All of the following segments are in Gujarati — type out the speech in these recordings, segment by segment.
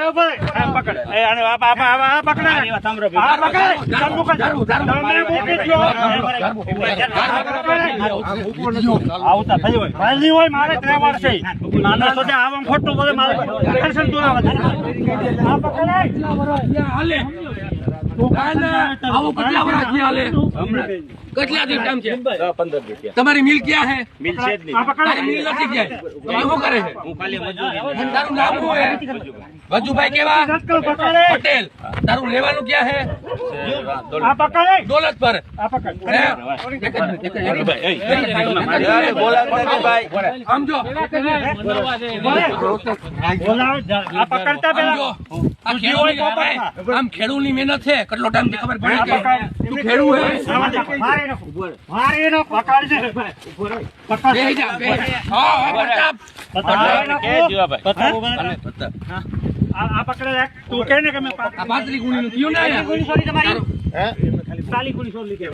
ઊભો. આ પકડ. એ, આને આ- આ- આ- આ પકડ. આ પકડ. તમે મૂકી દ્યો. આવતા થઈ હોય. મારી હોય, મારે તહેવાર છે. નાના છોટે આવા ખોટું બોલે, મારે. આ પકડ. હાલે. ના, છે? તમારી મિલ ક્યાં હે આ પકડ. મિલ નથી કરે છે? તારું નામ શું વજુભાઈ કેવા? રટકલ પકડ. પટેલ તારું લેવાનું ક્યાં હે આ પકડ. દોલત પર આ પકડ. હે? એક જ મિનિટ, એક જ મિનિટ. આમ જો બોલાવો, જા. આ આમ ખેડૂની આમ ખેડૂતની મહેનત છે કેટલો ટાઈમ ખબર પડે કે તું ખેડૂત હે મારે એનો મારે એનો પકડ છે પકડ. બેહી જા, બેહી હા, હા, પ્રતાપ. બતાવો મને. આ આ પકડે રાખ. તું કહે ને કે મેં આ પાતળી ગુણીનું થયું ને ગુણી છોડી તમારી તાલી ગુણી છોડી લીધી.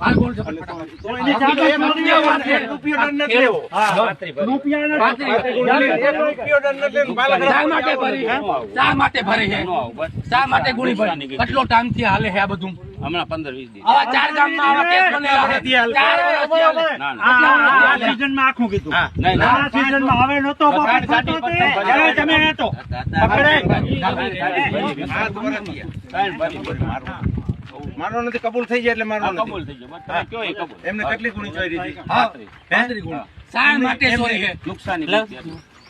હાલ બોલ છે ફટાફટ. તો એની સાથે એમ નથી વાત છે. રૂપિયો દંડ નથી લેવો. હા. રૂપિયા નથી. પાતળી. શા માટે ભરી હે? શા માટે ભરી હે? શા માટે ગુણી ભરી? કેટલો ટાઈમથી હાલે હે આ બધું હમણાં પંદર વીસ દિવસ. ચાર ગામમાં કેસ બનેલા ચાર આખું કીધું. ના. હવે તમે હતો. મારો નથી કબૂલ થઈ જાય એટલે મારો કબૂલ થઈ ગયો બસ તમે કયો એ કબૂલ? એમને કેટલી ગુણી ચોરી હતી? નુકસાની.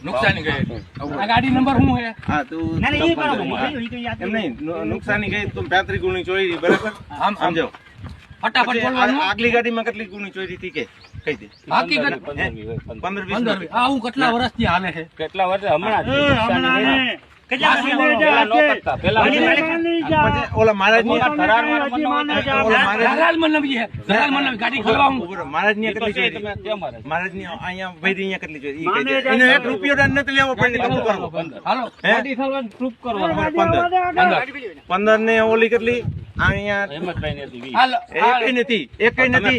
નુકસાની ગઈ. આ ગાડી નંબર શું હે હા તું ના, ના, એ પણ કઈ યાદ એમ નહીં નુકસાની ગઈ તો પાંત્રીસ ગુણી ચોરી બરાબર? આમ સમજો. ફટાફટ બોલવાનું. આગલી ગાડીમાં કેટલી ગુણી ચોરી હતી કે? કહી દે. હકીકત પંદર વીસ હોય, પંદર. પંદર વીસ. પંદર નથી. આવું કેટલા વર્ષથી હાલે છે? કેટલા વર્ષ હમણાં જ. નુકસાની હમણાં નો મહારાજ અહીંયા વૈરી અહીંયા કેટલી એનો એક રૂપિયો નથી લેવો પડે. પંદર. ને ઓલી કેટલી? અહીંયા હેમંતભાઈ ને હતી વીસ. હાલો એક નથી એક નથી.